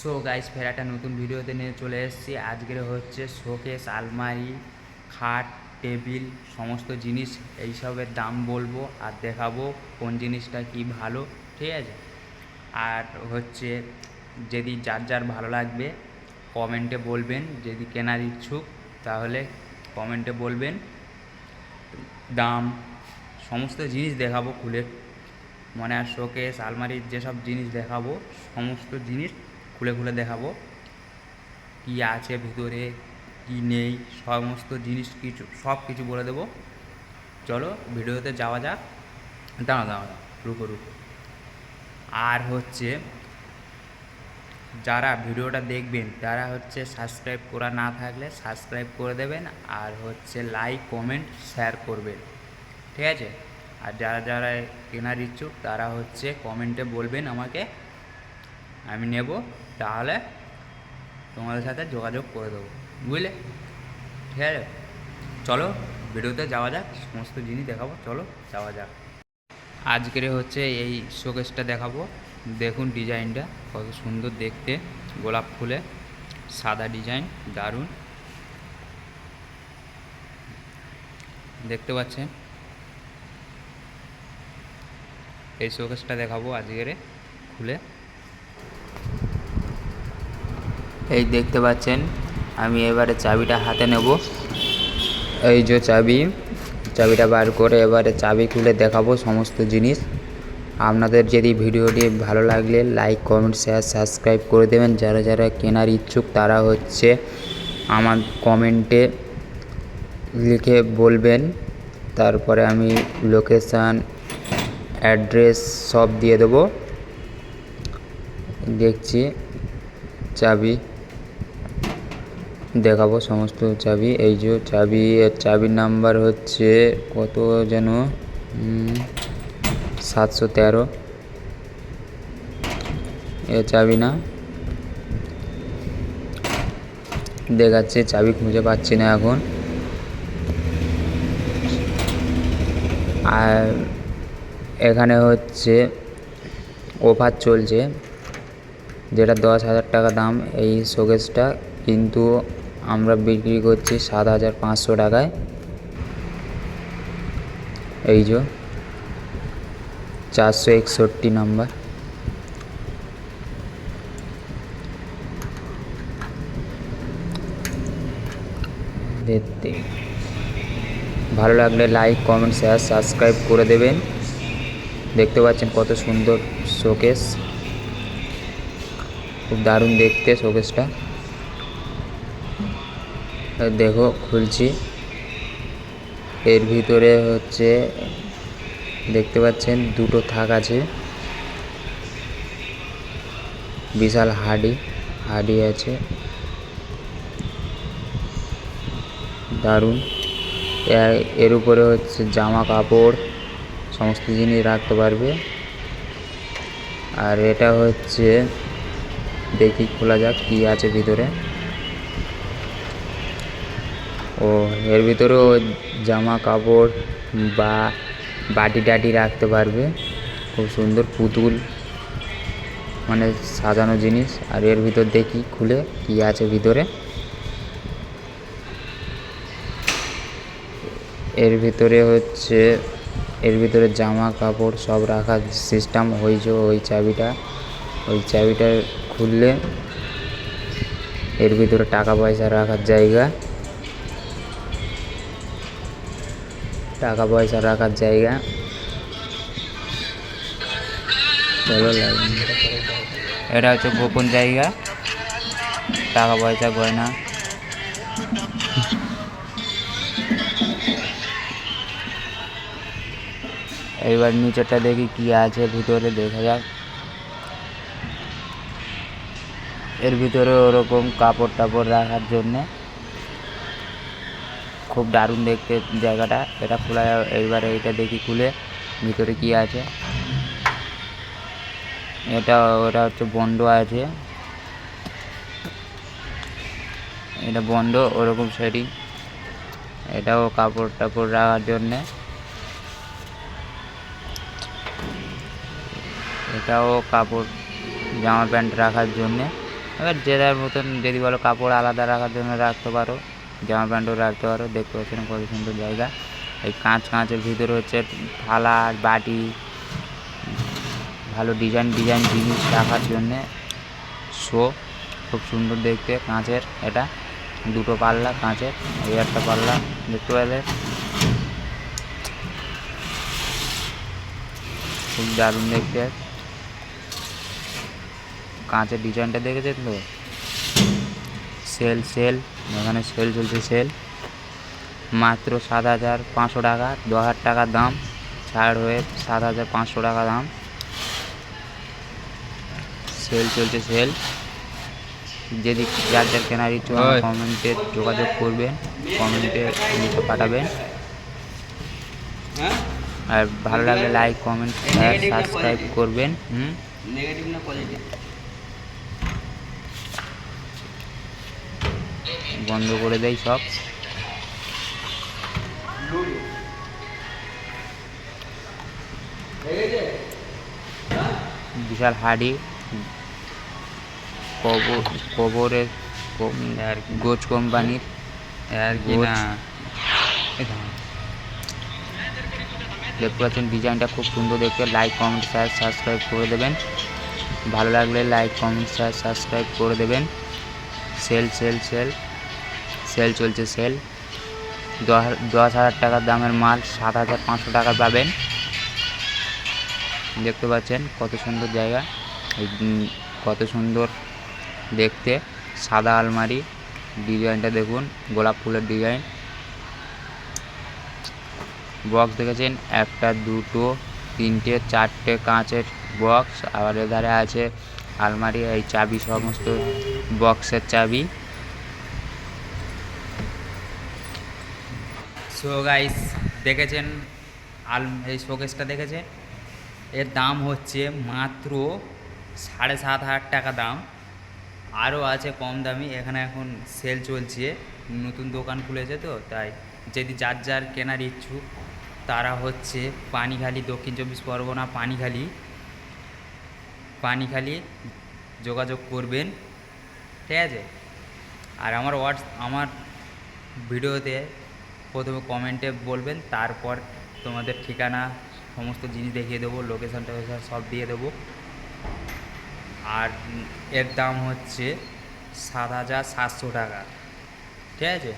So guys ফের একটা নতুন ভিডিওতে নিয়ে চলে এসেছি। আজকের হচ্ছে শোকেস, আলমারি, খাট, টেবিল, সমস্ত জিনিস, এইসবের দাম বলব আর দেখাবো কোন জিনিসটা কি ভালো, ঠিক আছে? আর হচ্ছে যদি যার যার ভালো লাগবে, কমেন্টে বলবেন। যদি কেনার ইচ্ছুক, তাহলে কমেন্টে বলবেন। দাম, সমস্ত জিনিস দেখাবো খুলে। মানে আর শোকেস, আলমারির যেসব জিনিস দেখাবো, সমস্ত জিনিস খুলে খুলে দেখাবো। কী আছে, ভিতরে, কী নেই, সমস্ত জিনিস কিছু, সব কিছু বলে দেবো। চলো, ভিডিওতে যাওয়া যাক। দাঁড়া দাঁড়া রুকো রুকো। আর হচ্ছে, যারা ভিডিওটা দেখবেন, তারা হচ্ছে সাবস্ক্রাইব করা না থাকলে সাবস্ক্রাইব করে দেবেন আর হচ্ছে লাইক কমেন্ট শেয়ার করবেন। ঠিক আছে? আর যারা যারা কেনার ইচ্ছুক, তারা হচ্ছে কমেন্টে বলবেন আমাকে। আমি নেব। তাহলে তোমাদের সাথে যোগাযোগ করে দেবো, বুঝলে? ঠিক আছে? চলো ভিডিওতে যাওয়া যাক, সমস্ত জিনিস দেখাবো, চলো যাওয়া যাক। আজকের হচ্ছে এই শোকেসটা দেখাবো। দেখুন ডিজাইনটা, কত সুন্দর দেখতে, গোলাপ ফুলে, সাদা ডিজাইন, দারুণ। দেখতে পাচ্ছেন? এই শোকেসটা দেখাবো আজকের খুলে এই দেখতে পাচ্ছেন, আমি এবারে চাবিটা হাতে নেব। এই যে চাবি, চাবিটা বার করে এবারে চাবি খুলে দেখাবো সমস্ত জিনিস। আপনাদের যদি ভিডিওটি ভালো লাগলে লাইক, কমেন্ট, শেয়ার, সাবস্ক্রাইব করে দেবেন। যারা যারা কেনার ইচ্ছুক তারা হচ্ছে আমার কমেন্টে লিখে বলবেন। তারপরে আমি লোকেশান, অ্যাড্রেস সব দিয়ে দেবো। দেখছি চাবি। দেখাবো সমস্ত চাবি, এই যে চাবি চাবির নাম্বার হচ্ছে কত যেন সাতশো তেরো। এ চাবি না। দেখাচ্ছে, চাবি খুঁজে পাচ্ছি না এখন। আর এখানে হচ্ছে অফার চলছে, যেটা দশ হাজার টাকা দাম, এই শোকেসটা কিন্তু আমরা বিক্রি করছি সাত হাজার পাঁচশো টাকায়। এই যে, চারশো একষট্টি নাম্বার। দেখতে। ভালো লাগলে লাইক কমেন্ট শেয়ার সাবস্ক্রাইব করে দেবেন। দেখতে পাচ্ছেন কত সুন্দর শোকেস খুব দারুণ দেখতে শোকেসটা দেখো, খুলছি। এর ভিতরে হচ্ছে, দেখতে পাচ্ছেন, দুটো থাক আছে। বিশাল হাডি হাডি আছে। দারুণ। এর উপরে হচ্ছে জামা কাপড়, সমস্ত জিনিস রাখতে পারবে। আর এটা হচ্ছে, দেখি, খোলা যাক, কি আছে ভিতরে। ও, এর ভিতরেও জামা কাপড় বা বাটি টাটি রাখতে পারবে। খুব সুন্দর পুতুল মানে সাজানো জিনিস। আর এর ভিতর দেখি, খুলে কি আছে ভিতরে। এর ভিতরে হচ্ছে, এর ভিতরে জামা কাপড় সব রাখার সিস্টেম হয়েছে ওই চাবিটা। ওই চাবিটা খুললে এর ভিতরে টাকা পয়সা রাখার জায়গা। টাকা পয়সা রাখার জায়গা। এটা হচ্ছে গোপন জায়গা। টাকা পয়সা, গয়না। এইবার নিচেরটা দেখি কি আছে, ভিতরে দেখা যাক। এর ভিতরে ওরকম কাপড় টাপড় রাখার জন্যে। খুব দারুণ দেখতে জায়গাটা। এটা খোলা, এইবারে এইটা দেখি খুলে, ভিতরে কি আছে? এটা, ওটা হচ্ছে বন্ড আছে। এটা বন্ধ ওরকম সেটিং এটাও কাপড় টাপড় রাখার জন্যে। এটাও কাপড়, জামা প্যান্ট রাখার জন্যে। এবার যে মতন, যদি বলো কাপড় আলাদা রাখার জন্য রাখতে পারো। জামা প্যান্টও রাখতে পারো, দেখতে পাচ্ছেন কত সুন্দর জায়গা। এই কাঁচ কাঁচের ভিতরে হচ্ছে থালা, বাটি, ভালো ডিজাইন ডিজাইন জিনিস রাখার জন্যে শো খুব সুন্দর দেখতে কাঁচের এটা। দুটো পাল্লা কাঁচের, এই একটা পাল্লা দেখতে পেলে খুব দারুণ দেখতে। কাঁচের ডিজাইনটা দেখেছেন তো? সেল সেল এখানে সেল চলছে সেল। মাত্র সাত হাজার পাঁচশো টাকা দু হাজার টাকার দাম। ছাড় হয়ে সাত হাজার পাঁচশো টাকা দাম। সেল চলছে সেল। যদি যার যার কেনার ইচ্ছে ওই। কমেন্টে যোগাযোগ করবেন কমেন্টে লিখে পাঠাবেন। হ্যাঁ? আর ভালো লাগলে লাইক কমেন্ট শেয়ার সাবস্ক্রাইব করবেন হুম? নেগেটিভ না পজিটিভ বন্ধ করে দেয় সব। বিশাল হাড়ি কবর কবরের আর। গোজ কোম্পানির। আর কি না। দেখতে পাচ্ছেন ডিজাইনটা খুব সুন্দর। দেখতে লাইক কমেন্ট শেয়ার সাবস্ক্রাইব করে দেবেন। ভালো লাগলে লাইক কমেন্ট শেয়ার সাবস্ক্রাইব করে দেবেন। সেল সেল সেল সেল চলছে, সেল। দশ- হাজার টাকার দামের মাল, সাত হাজার পাঁচশো টাকা পাবেন। দেখতে পাচ্ছেন কত সুন্দর জায়গা। কত সুন্দর দেখতে। সাদা আলমারি, ডিজাইনটা দেখুন, গোলাপ ফুলের ডিজাইন। বক্স দেখেছেন? একটা, দুটো, তিনটে, চারটে কাঁচের বক্স। আবার এধারে আছে আলমারি, এই চাবি সমস্ত বক্সের চাবি। সো গাইস দেখেছেন? আল, এই শোকেসটা দেখেছেন? এর দাম হচ্ছে মাত্র সাড়ে সাত হাজার টাকা দাম। আরও আছে কম দামি। এখানে এখন সেল চলছে। নতুন দোকান খুলেছে তো, তাই যদি যার যার কেনার ইচ্ছুক, তারা হচ্ছে পানিখালি, দক্ষিণ চব্বিশ পরগনা পানিখালি পানিখালি যোগাযোগ করবেন। ঠিক আছে? আর আমার হোয়াটস আমার ভিডিওতে প্রথমে কমেন্টে বলবেন, তারপর তোমাদের ঠিকানা, সমস্ত জিনিস দেখিয়ে দেবো লোকেশান টোকেশান সব দিয়ে দেবো। আর এর দাম হচ্ছে সাত হাজার সাতশো টাকা। ঠিক আছে?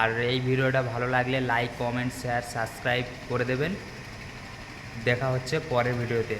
আর এই ভিডিওটা ভালো লাগলে লাইক কমেন্ট শেয়ার সাবস্ক্রাইব করে দেবেন। দেখা হচ্ছে পরের ভিডিওতে।